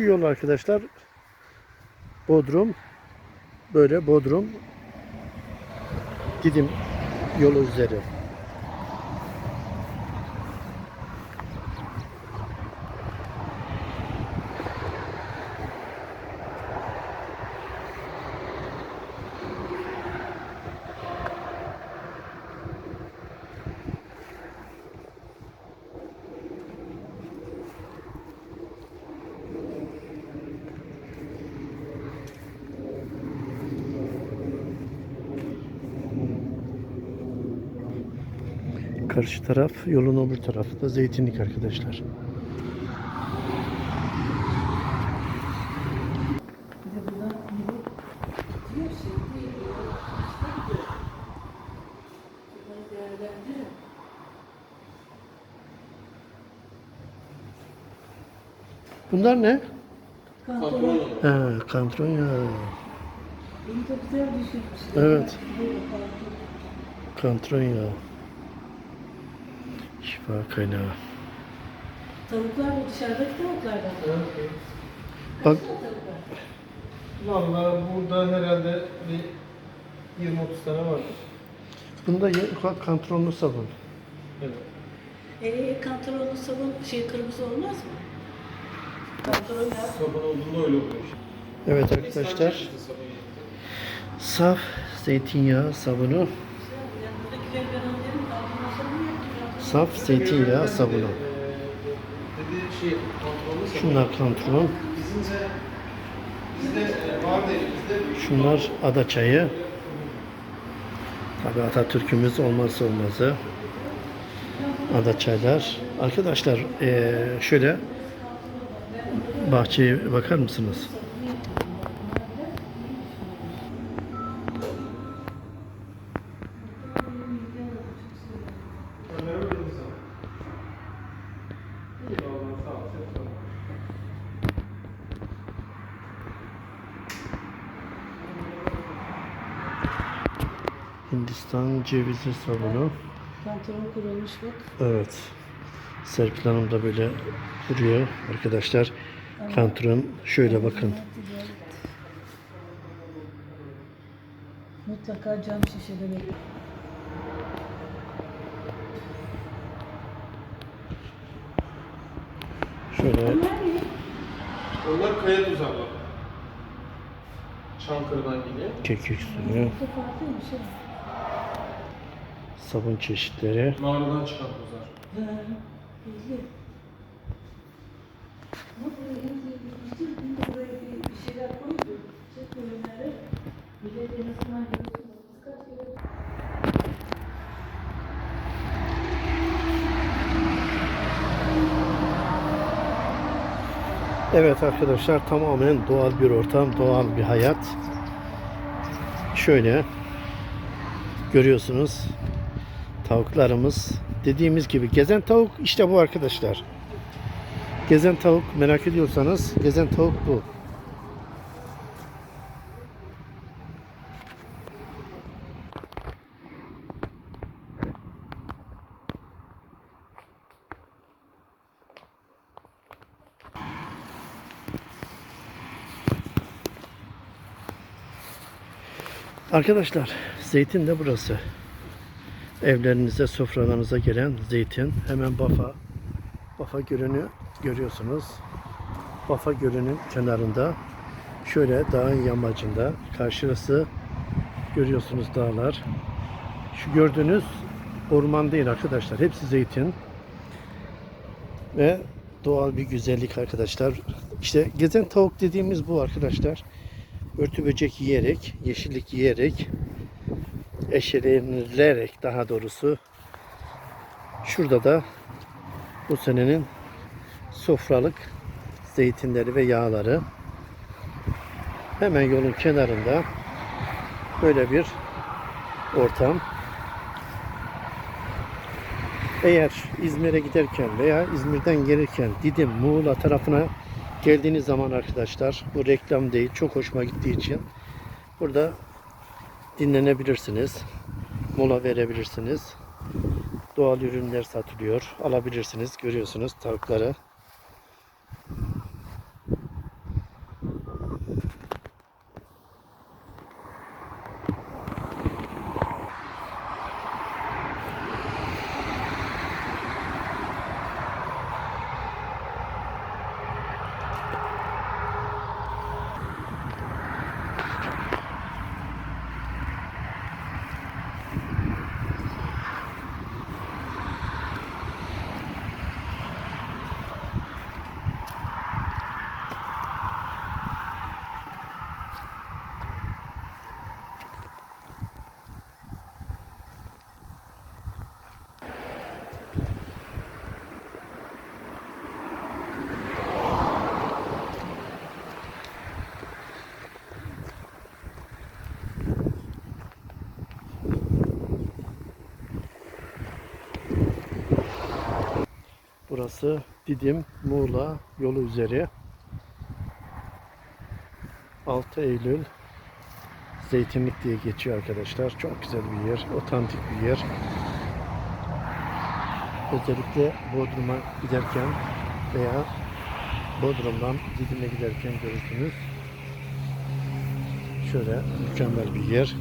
Şu yol arkadaşlar. Bodrum. Böyle Bodrum. Didim yolu üzeri. Karşı taraf yolun öbür tarafı da zeytinlik arkadaşlar. Bunlar ne? Kontrol. Ha, kantron ya. Bunu da güzel düşürmüşler. Evet. Böyle kontrol. Kantron ya. Şifa kaynağı. Tavuklar da dışarıdaki tavuklardan. Bak Tavuklar. Vallahi burada herhalde bir 20-30 tane vardır. bunda ya- kantronlu sabun. Evet. Ee, kantaronlu sabun şey kırmızı olmaz mı? Kantaron ya. Sabun olduğunda öyle oluyor. Evet arkadaşlar. Saf zeytinyağı sabunu. Yani Saf zeytinyağı sabunu. Şunlar bizde. Şunlar ada çayı. Tabii Atatürk'ümüz olmazsa olmazı. Ada çaylar. Arkadaşlar şöyle bahçeye bakar mısınız? Hindistan cevizi sabunu. Kantaron kurulmuş bak. Evet. Serpil Hanım da böyle duruyor arkadaşlar. Kantron şöyle bakın. Mutlaka cam şişede bekliyor. Şöyle Onlar kaya tuzakları. Çankırı'dan geliyor. kekik suyu, Bu da farklıymış ha. Sabun çeşitleri. Mağaradan çıkan edin. Evet arkadaşlar tamamen doğal bir ortam, doğal bir hayat. Şöyle görüyorsunuz tavuklarımız dediğimiz gibi gezen tavuk işte bu arkadaşlar. Gezen tavuk merak ediyorsanız gezen tavuk bu. Arkadaşlar zeytin de burası. Evlerinize, sofralarınıza gelen zeytin. Hemen Bafa. Bafa Gölü'nü görüyorsunuz. Bafa Gölü'nün kenarında. Şöyle dağın yamacında. Karşısı görüyorsunuz dağlar. Şu gördüğünüz orman değil arkadaşlar. Hepsi zeytin. Ve doğal bir güzellik arkadaşlar. İşte gezen tavuk dediğimiz bu arkadaşlar örtü böcek yiyerek, yeşillik yiyerek, eşelenilerek daha doğrusu şurada da bu senenin sofralık zeytinleri ve yağları hemen yolun kenarında böyle bir ortam. Eğer İzmir'e giderken veya İzmir'den gelirken Didim, Muğla tarafına geldiğiniz zaman arkadaşlar bu reklam değil çok hoşuma gittiği için burada dinlenebilirsiniz. Mola verebilirsiniz. Doğal ürünler satılıyor. Alabilirsiniz. Görüyorsunuz tavukları. Burası Didim Muğla yolu üzeri. 6 Eylül Zeytinlik diye geçiyor arkadaşlar. Çok güzel bir yer, otantik bir yer. Özellikle Bodrum'a giderken veya Bodrum'dan Didim'e giderken görürsünüz. Şöyle mükemmel bir yer.